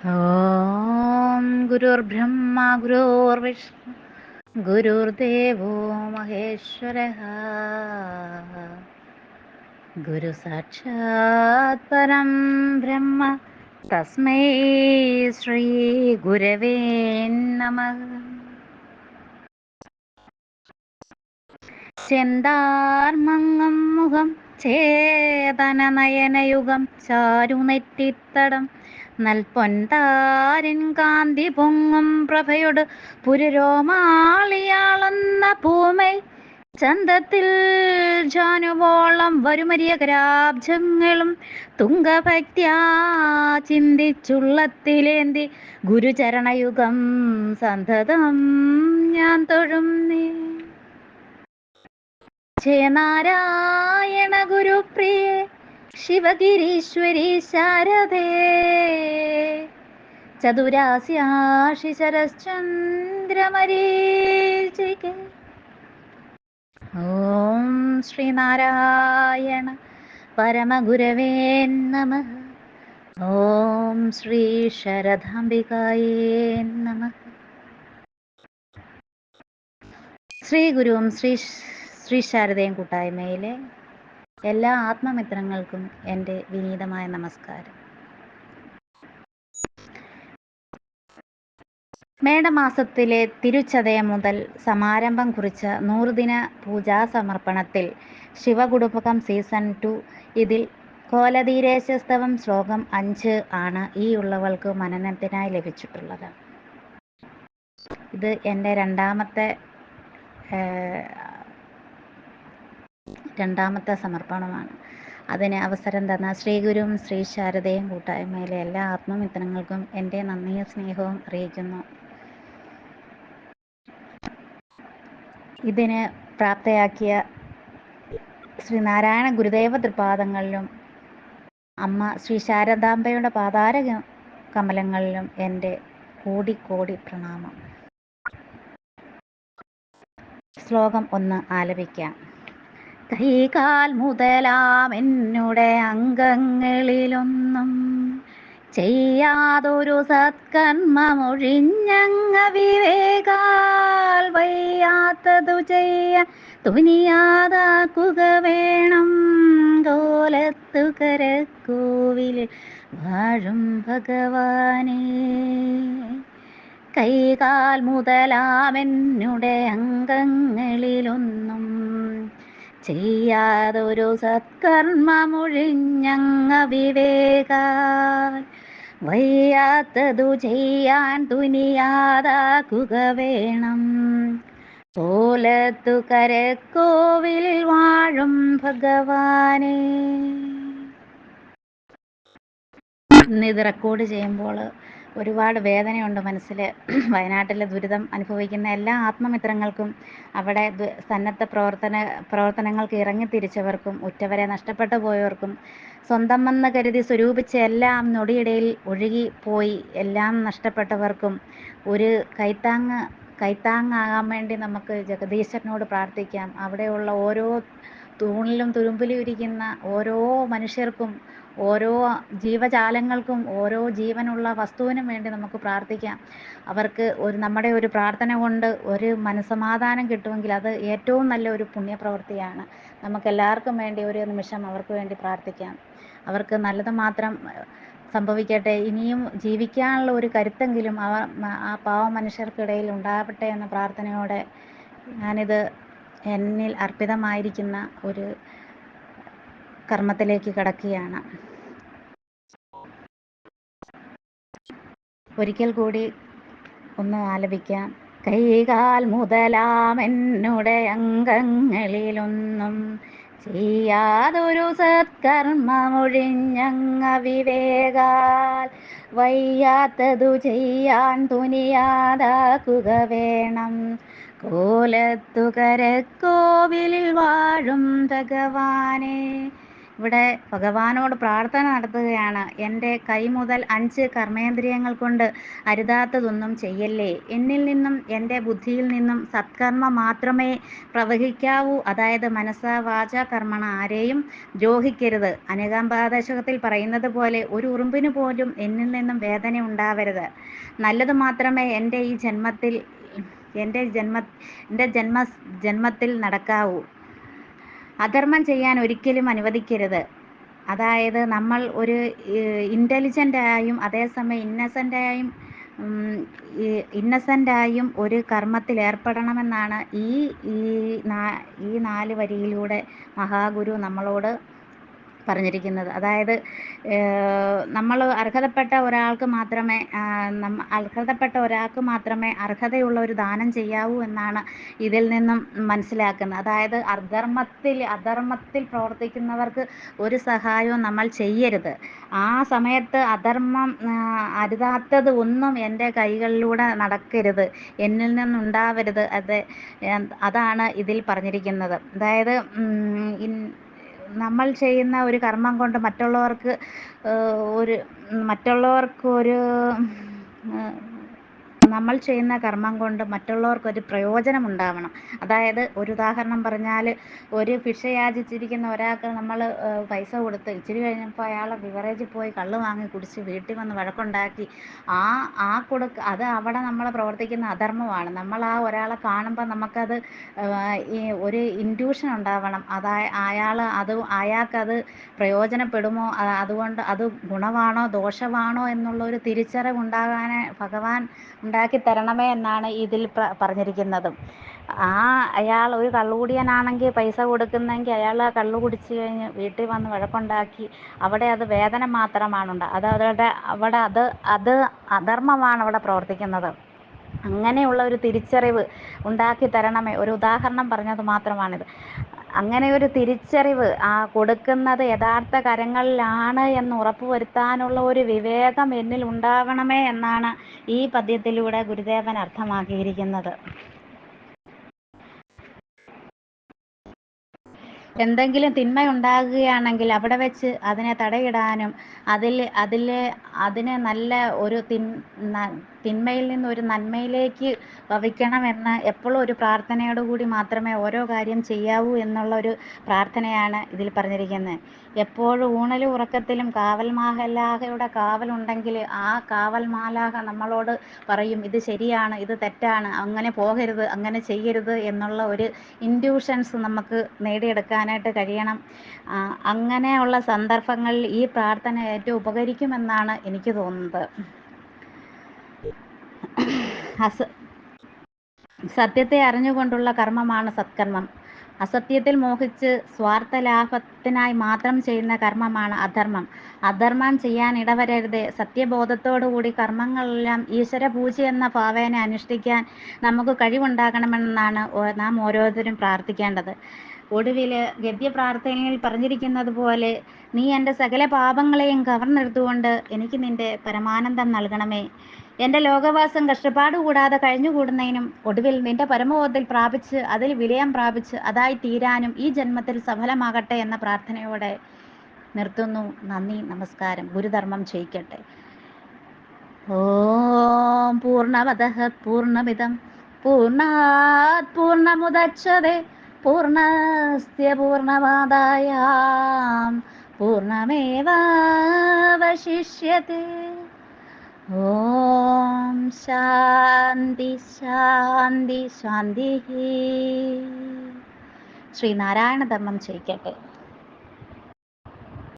ഓം ഗുരുർബ്രഹ്മ ഗുരുർവിഷ്ണു ഗുരുർദേവോ മഹേശ്വര ഗുരു സാക്ഷാത് പരം ബ്രഹ്മ തസ്മൈ ശ്രീ ഗുരവേ നമ. ചെന്താർമങ്ങം മുഖം ചേതന നയനയുഗം ചാരുനെറ്റിത്തടം നൽപൊൻതാരിൻ കാന്തി പൊങ്ങും പ്രഭയോട് പുരരോമാളിയാളെന്ന പൂമൈ ചന്തത്തിൽ ജാനുവോളം വരുമരിയ വരുമരിയകരാബ്ജങ്ങളും തുങ്കഭക്ത്യാ ചിന്തിച്ചുള്ളത്തിലേന്തി ഗുരുചരണയുഗം സന്തതം ഞാൻ തൊഴും നീ ജയനാരായണ ഗുരുപ്രിയേ ശിവഗിരീശ്വരി ശാരദേ. ചതുരാസ്യാഷി ഓം ശ്രീനാരായണ പരമഗുരവേ നമ. ഓം ശ്രീ ശരദാംബികായേ നമ. ശ്രീ ഗുരുവും ശ്രീ ശ്രീ ശാരദയും കൂട്ടായ്മയിലെ എല്ലാ ആത്മമിത്രങ്ങൾക്കും എന്റെ വിനീതമായ നമസ്കാരം. മേടമാസത്തിലെ തിരുച്ചതയ മുതൽ സമാരംഭം കുറിച്ച നൂറുദിന പൂജാ സമർപ്പണത്തിൽ ശിവകുടുംബകം സീസൺ ടു ഇതിൽ കോലധീരേശസ്തവം ശ്ലോകം അഞ്ച് ആണ് ഈ ഉള്ളവൾക്ക് മനനത്തിനായി ലഭിച്ചിട്ടുള്ളത്. ഇത് എന്റെ രണ്ടാമത്തെ രണ്ടാമത്തെ സമർപ്പണമാണ്. അതിന് അവസരം തന്ന ശ്രീഗുരുവും ശ്രീ ശാരദയും കൂട്ടായ്മയിലെ എല്ലാ ആത്മമിത്രങ്ങൾക്കും എന്റെ നന്ദിയും സ്നേഹവും അറിയിക്കുന്നു. ഇതിന് പ്രാപ്തയാക്കിയ ശ്രീനാരായണ ഗുരുദേവ തൃപാദങ്ങളിലും അമ്മ ശ്രീ ശാരദാംബയുടെ പാതാര കമലങ്ങളിലും എന്റെ കോടി കോടി പ്രണാമം. ശ്ലോകം ഒന്ന് ആലപിക്കാം. കൈകാൽ മുതലാം എന്നുടെ അംഗങ്ങളിലൊന്നും ചെയ്യാതൊരു സത്കർമ്മമൊഴിഞ്ഞങ്ങ വിവേകാൽ വയ്യാത്തതു ചെയ്യ തുനിയാതാക്കുക വേണം. കോലത്തു കരക്കൂവിൽ വാഴും ഭഗവാനേ. കൈകാൽ മുതലാമെന്നുടെ അംഗങ്ങളിലൊന്നും ചെയ്യാതൊരു സത്കർമ്മമൊഴിഞ്ഞങ്ങ വിവേകാൽ വയ്യാത്തതു ചെയ്യാൻ തുനിയാതാക്കുക വേണം. പോലത്തു കരക്കോവിൽ വാഴും ഭഗവാനെ. ഇത് റെക്കോർഡ് ചെയ്യുമ്പോൾ ഒരുപാട് വേദനയുണ്ട് മനസ്സിൽ വയനാട്ടിലെ ദുരിതം അനുഭവിക്കുന്ന എല്ലാ ആത്മമിത്രങ്ങൾക്കും അവിടെ സന്നദ്ധ പ്രവർത്തന പ്രവർത്തനങ്ങൾക്ക് ഇറങ്ങി തിരിച്ചവർക്കും ഉറ്റവരെ നഷ്ടപ്പെട്ടു പോയവർക്കും സ്വന്തമെന്ന് കരുതി സ്വരൂപിച്ച എല്ലാം നൊടിയിടയിൽ ഒഴുകി പോയി എല്ലാം നഷ്ടപ്പെട്ടവർക്കും ഒരു കൈത്താങ്ങ് കൈത്താങ്ങാകാൻ വേണ്ടി നമുക്ക് ജഗദീശ്വരനോട് പ്രാർത്ഥിക്കാം. അവിടെയുള്ള ഓരോ തൂണിലും തുരുമ്പിലും ഇരിക്കുന്ന ഓരോ മനുഷ്യർക്കും ഓരോ ജീവജാലങ്ങൾക്കും ഓരോ ജീവനുള്ള വസ്തുവിനും വേണ്ടി നമുക്ക് പ്രാർത്ഥിക്കാം. അവർക്ക് ഒരു നമ്മുടെ ഒരു പ്രാർത്ഥന കൊണ്ട് ഒരു മനസ്സമാധാനം കിട്ടുമെങ്കിൽ അത് ഏറ്റവും നല്ല ഒരു പുണ്യപ്രവൃത്തിയാണ്. നമുക്കെല്ലാവർക്കും വേണ്ടി ഒരു നിമിഷം അവർക്ക് വേണ്ടി പ്രാർത്ഥിക്കാം. അവർക്ക് നല്ലത് മാത്രം സംഭവിക്കട്ടെ. ഇനിയും ജീവിക്കാനുള്ള ഒരു കരുത്തെങ്കിലും അവ ആ പാവ മനുഷ്യർക്കിടയിൽ ഉണ്ടാവട്ടെ എന്ന പ്രാർത്ഥനയോടെ ഞാനിത് എന്നിൽ അർപ്പിതമായിരിക്കുന്ന ഒരു കർമ്മത്തിലേക്ക് കടക്കുകയാണ്. ഒരിക്കൽ കൂടി ഒന്ന് ആലപിക്കാം. കൈകാൽ മുതലാം എന്നുടെ അംഗങ്ങളിലൊന്നും ചെയ്യാതൊരു സത്കർമ്മമൊഴിഞ്ഞങ്ങ വിവേകാൽ. വയ്യാത്തതു ചെയ്യാൻ തുനിയാതാക്കുക വേണം. കോലത്തുകരക്കോവിലിൽ വാഴും ഭഗവാനെ. ഇവിടെ ഭഗവാനോട് പ്രാർത്ഥന നടത്തുകയാണ്. എന്റെ കൈ മുതൽ അഞ്ച് കർമ്മേന്ദ്രിയങ്ങൾ കൊണ്ട് അരുതാത്തതൊന്നും ചെയ്യല്ലേ? എന്നിൽ നിന്നും എന്റെ ബുദ്ധിയിൽ നിന്നും സത്കർമ്മ മാത്രമേ പ്രവഹിക്കാവൂ. അതായത് മനസ്സ വാച കർമ്മണ ആരെയും ദ്രോഹിക്കരുത്. അനുകമ്പാദശകത്തിൽ പറയുന്നത് പോലെ ഒരു ഉറുമ്പിന് പോലും എന്നിൽ നിന്നും വേദന ഉണ്ടാവരുത്. നല്ലത് മാത്രമേ എന്റെ ഈ ജന്മത്തിൽ എന്റെ ജന്മ എന്റെ ജന്മ ജന്മത്തിൽ നടക്കാവൂ. അധർമ്മം ചെയ്യാൻ ഒരിക്കലും അനുവദിക്കരുത്. അതായത് നമ്മൾ ഒരു ഇന്റലിജന്റായും അതേസമയം ഇന്നസെന്റായും ഇന്നസെന്റായും ഒരു കർമ്മത്തിൽ ഏർപ്പെടണമെന്നാണ് ഈ ഈ ഈ നാല് വരിയിലൂടെ മഹാഗുരു നമ്മളോട് പറഞ്ഞിരിക്കുന്നത്. അതായത് നമ്മൾ അർഹതപ്പെട്ട ഒരാൾക്ക് മാത്രമേ അർഹതപ്പെട്ട ഒരാൾക്ക് മാത്രമേ അർഹതയുള്ള ഒരു ദാനം ചെയ്യാവൂ എന്നാണ് ഇതിൽ നിന്നും മനസ്സിലാക്കുന്നത്. അതായത് അധർമ്മത്തിൽ അധർമ്മത്തിൽ പ്രവർത്തിക്കുന്നവർക്ക് ഒരു സഹായവും നമ്മൾ ചെയ്യരുത്. ആ സമയത്ത് അധർമ്മം അരുതാത്തത് ഒന്നും എന്റെ കൈകളിലൂടെ നടക്കരുത്. എന്നിൽ നിന്നുണ്ടാവരുത്. അത് അതാണ് ഇതിൽ പറഞ്ഞിരിക്കുന്നത്. അതായത് നമ്മൾ ചെയ്യുന്ന ഒരു കർമ്മം കൊണ്ട് മറ്റുള്ളവർക്ക് ഒരു മറ്റുള്ളവർക്ക് ഒരു നമ്മൾ ചെയ്യുന്ന കർമ്മം കൊണ്ട് മറ്റുള്ളവർക്കൊരു പ്രയോജനം ഉണ്ടാവണം അതായത് ഒരു ഉദാഹരണം പറഞ്ഞാൽ ഒരു ഭിക്ഷ യാചിച്ചിരിക്കുന്ന ഒരാൾക്ക് നമ്മൾ പൈസ കൊടുത്ത് ഇച്ചിരി കഴിഞ്ഞപ്പോൾ അയാൾ ബിവറേജിൽ പോയി കള്ള് വാങ്ങി കുടിച്ച് വീട്ടിൽ വന്ന് വഴക്കുണ്ടാക്കി. ആ ആ കൊടുക്ക അത് അവിടെ നമ്മൾ പ്രവർത്തിക്കുന്ന അധർമ്മമാണ്. നമ്മൾ ആ ഒരാളെ കാണുമ്പോൾ നമുക്കത് ഒരു ഇൻഡ്യൂഷൻ ഉണ്ടാവണം. അതായ അയാൾ അത് അയാൾക്കത് പ്രയോജനപ്പെടുമോ? അതുകൊണ്ട് അത് ഗുണമാണോ ദോഷമാണോ എന്നുള്ള ഒരു തിരിച്ചറിവ് ഉണ്ടാകാൻ ഭഗവാൻ ഉണ്ടാക്കി തരണമേ എന്നാണ് ഇതിൽ പറഞ്ഞിരിക്കുന്നതും. ആ അയാൾ ഒരു കള്ളുകുടിയനാണെങ്കിൽ പൈസ കൊടുക്കുന്നെങ്കിൽ അയാൾ ആ കള്ളു കുടിച്ച് കഴിഞ്ഞ് വീട്ടിൽ വന്ന് വഴക്കുണ്ടാക്കി അവിടെ അത് വേദന മാത്രമാണ് ഉണ്ട് അത് അവരുടെ അവിടെ അത് അത് അധർമ്മമാണ് അവിടെ പ്രവർത്തിക്കുന്നത്. അങ്ങനെയുള്ള ഒരു തിരിച്ചറിവ് ഉണ്ടാക്കി തരണമേ ഒരു ഉദാഹരണം പറഞ്ഞത് മാത്രമാണിത്. അങ്ങനെ ഒരു തിരിച്ചറിവ് ആ കൊടുക്കുന്നത് യഥാർത്ഥ കരങ്ങളിലാണ് എന്ന് ഉറപ്പുവരുത്താനുള്ള ഒരു വിവേകം എന്നിൽ ഉണ്ടാവണമേ എന്നാണ് ഈ പദ്യത്തിലൂടെ ഗുരുദേവൻ അർത്ഥമാക്കിയിരിക്കുന്നത്. എന്തെങ്കിലും തിന്മയുണ്ടാകുകയാണെങ്കിൽ അവിടെ വെച്ച് അതിനെ തടയിടാനും അതിൽ അതിൽ അതിനെ നല്ല ഒരു തിൻ തിന്മയിൽ നിന്ന് ഒരു നന്മയിലേക്ക് ഭവിക്കണമെന്ന് എപ്പോഴും ഒരു പ്രാർത്ഥനയോടുകൂടി മാത്രമേ ഓരോ കാര്യം ചെയ്യാവൂ എന്നുള്ള ഒരു പ്രാർത്ഥനയാണ് ഇതിൽ പറഞ്ഞിരിക്കുന്നത്. എപ്പോഴും ഊണലും ഉറക്കത്തിലും കാവൽ മാലാഹയുടെ കാവലുണ്ടെങ്കിൽ ആ കാവൽ മാലാഹ നമ്മളോട് പറയും ഇത് ശരിയാണ് ഇത് തെറ്റാണ് അങ്ങനെ പോകരുത് അങ്ങനെ ചെയ്യരുത് എന്നുള്ള ഒരു ഇൻഡ്യൂഷൻസ് നമുക്ക് നേടിയെടുക്കാനായിട്ട് കഴിയണം. അങ്ങനെയുള്ള സന്ദർഭങ്ങളിൽ ഈ പ്രാർത്ഥന ഏറ്റവും ഉപകരിക്കുമെന്നാണ് എനിക്ക് തോന്നുന്നത്. സത്യത്തെ അറിഞ്ഞുകൊണ്ടുള്ള കർമ്മമാണ് സത്കർമ്മം. അസത്യത്തിൽ മോഹിച്ച് സ്വാർത്ഥ ലാഭത്തിനായി മാത്രം ചെയ്യുന്ന കർമ്മമാണ് അധർമ്മം. അധർമ്മം ചെയ്യാൻ ഇടവരരുത്. സത്യബോധത്തോടുകൂടി കർമ്മങ്ങളെല്ലാം ഈശ്വര പൂജ എന്ന ഭാവേന അനുഷ്ഠിക്കാൻ നമുക്ക് കഴിവുണ്ടാകണമെന്നാണ് നാം ഓരോരുത്തരും പ്രാർത്ഥിക്കേണ്ടത്. ഒടുവിൽ ഗദ്യപ്രാർത്ഥനയിൽ പറഞ്ഞിരിക്കുന്നത് പോലെ നീ എന്റെ സകല പാപങ്ങളെയും കവർന്നെടുത്തുകൊണ്ട് എനിക്ക് നിന്റെ പരമാനന്ദം നൽകണമേ. എന്റെ ലോകവാസം കഷ്ടപ്പാട് കൂടാതെ കഴിഞ്ഞുകൂടുന്നതിനും ഒടുവിൽ നിന്റെ പരമബോധത്തിൽ പ്രാപിച്ച് അതിൽ വിലയം പ്രാപിച്ച് അതായി തീരാനും ഈ ജന്മത്തിൽ സഫലമാകട്ടെ എന്ന പ്രാർത്ഥനയോടെ നിർത്തുന്നു. നന്ദി നമസ്കാരം. ഗുരുധർമ്മം ചെയ്യിക്കട്ടെ ഓം പൂർണമത പൂർണമിതം പൂർണാത് പൂർണമുദച്ഛതേ പൂർണസ്യ പൂർണമാതായ പൂർണമേവശിഷ്യത്തെ ഓം ശാന്തി ശാന്തി ശാന്തി ശ്രീനാരായണ ധർമ്മം ചെയ്യിക്കട്ടെ